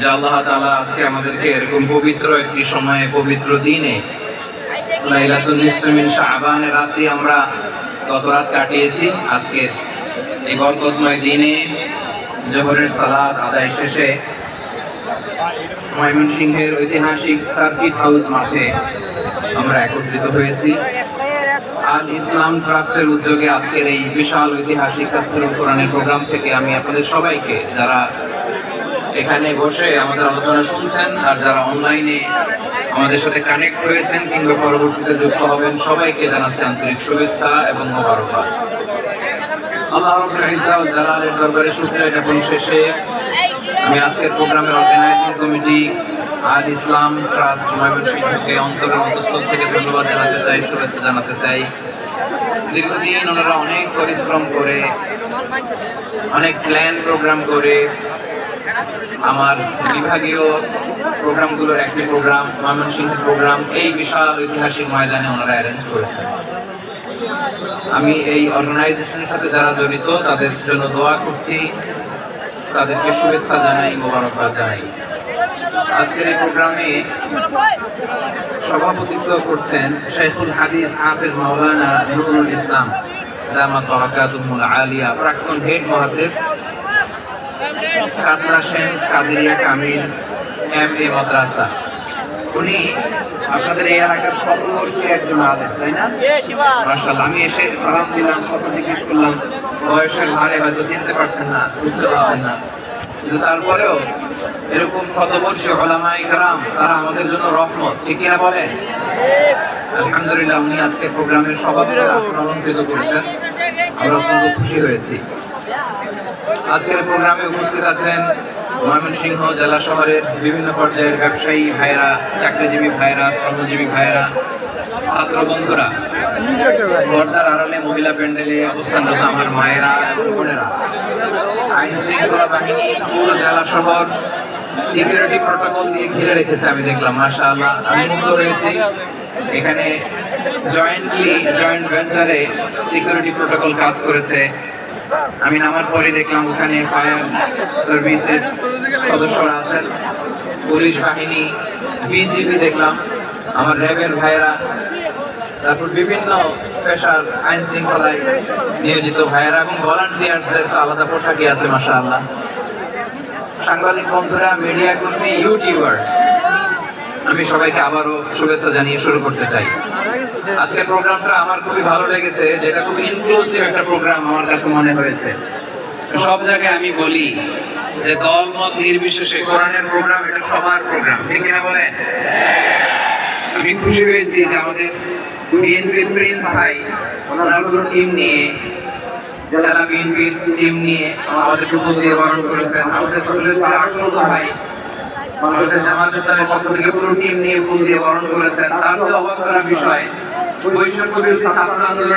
যে আল্লাহ তাআলা আজকে আমাদেরকে এরকম পবিত্র একটি সময়ে, পবিত্র দিনে লাইলাতুল নিসফে মিন রাত্রি আমরা গত রাত কাটিয়েছি। আজকের এই বরকতময় দিনে জোহরের সালাদ আদায় শেষে ময়মনসিংহের ঐতিহাসিক সার্কিট হাউস মাঠে আমরা একত্রিত হয়েছি। আল ইসলাম ট্রাস্টের উদ্যোগে আজকের এই বিশাল ঐতিহাসিক কোরআনের প্রোগ্রাম থেকে আমি আপনাদের সবাইকে, যারা এখানে বসে আমাদের আলোচনা শুনছেন, আর যারা অনলাইনে আমাদের সাথে কানেক্ট হয়েছেন কিংবা পরবর্তীতে যুক্ত হবেন, সবাইকে জানাচ্ছি আন্তরিক শুভেচ্ছা এবং মোবারকবাদ। আল্লাহ জালালের দরবারে শুকরিয়া জ্ঞাপন শেষে আমি আজকের প্রোগ্রামের organising committee Al Islam trust ময়মনসিংহকে অন্তরের অন্তঃস্থল থেকে ধন্যবাদ জানাতে চাই, শুভেচ্ছা জানাতে চাই। দীর্ঘদিন ওনারা অনেক পরিশ্রম করে অনেক প্ল্যান প্রোগ্রাম করে আমার বিভাগীয় প্রোগ্রামগুলোর একটি প্রোগ্রাম ময়মনসিংহের প্রোগ্রাম এই বিশাল ঐতিহাসিক ময়দানে ওনারা অ্যারেঞ্জ করেছেন। আমি এই অর্গানাইজেশনের সাথে যারা জড়িত, তাদের জন্য দোয়া করছি। তাদেরকে শুভেচ্ছা জানাই, মোবারকবাদ জানাই। আজকের এই প্রোগ্রামে সভাপতিত্ব করছেন শেখুল হাদিস হাফেজ মাওলানা নুরুল ইসলাম। বরাকাতুল আলিয়া প্রাক্তন হেড মহাদেশ কাতরা সেন কাদিরিয়া কামিল এম এ মাদ্রাসা। উনি আপনাদের এই এলাকার শতবর্ষী একজন তাই না? আমি এসে সালাম দিলাম কথা জিজ্ঞেস করলাম বয়সের হারে হয়তো চিনতে পারছেন না বুঝতে পারছেন না। কিন্তু তারপরেও এরকম শতবর্ষী ওলামাই কারাম তারা আমাদের জন্য রহমত ঠিক কিনা বলেন? আলহামদুলিল্লাহ উনি আজকে প্রোগ্রামের সভাপতি অলঙ্কৃত করেছেন। আমরা অত্যন্ত খুশি হয়েছি। আজকের প্রোগ্রামে উপস্থিত আছেন ময়মনসিংহ জেলা শহরের বিভিন্ন পর্যায়ের ব্যবসায়ী ভাইরা চাকরিজীবী ভাইরা শ্রমজীবী ভাইরা ছাত্র বন্ধুরা পর্দার আড়ালে মহিলা প্যান্ডেলে অবস্থানরত আমার মায়েরা এবং বোনেরা। আইন শৃঙ্খলা বাহিনী পুরো জেলা শহর সিকিউরিটি প্রটোকল দিয়ে ঘিরে রেখেছে, আমি দেখলাম মাশা আল্লাহ আমি এখানে জয়েন্টলি জয়েন্ট ভেঞ্চারে সিকিউরিটি প্রটোকল কাজ করেছে। আমি নামার পরে দেখলাম, ওখানে ফায়ার সার্ভিসের সদস্যরা আছেন। পুলিশ বাহিনী বিজিবি দেখলাম। আমার র্যাবের ভাইরা তারপর বিভিন্ন পেশার আইন শৃঙ্খলায় নিয়োজিত ভাইয়েরা এবং ভলান্টিয়ার্সদের তো আলাদা পোশাকই আছে মাসা আল্লাহ সাংবাদিক বন্ধুরা মিডিয়া কর্মী ইউটিউবার্স আমি সবাইকে আবারও শুভেচ্ছা জানিয়ে শুরু করতে চাই। আজকের প্রোগ্রামটা আমার খুবই ভালো লেগেছে, যেটা খুব ইনক্লুসিভ একটা প্রোগ্রাম আমার কাছে মনে হয়েছে। সব জায়গায় আমি বলি যে দল, মত নির্বিশেষে কোরআনের প্রোগ্রাম এটা সবার প্রোগ্রাম, ঠিক কিনা বলেন? আমি খুশি হয়েছি যে আমাদের বিএনপির প্রিন্স ভাই, ওনার টিম নিয়ে জেলা টিম নিয়ে আমাদের ফুল দিয়ে বরণ করেছেন। আমাদের সকলের ভাই পুরো টিম নিয়ে দিয়ে বরণ করেছেন। তার অবাক করার বিষয়, বৈষম্য ছাত্র আন্দোলন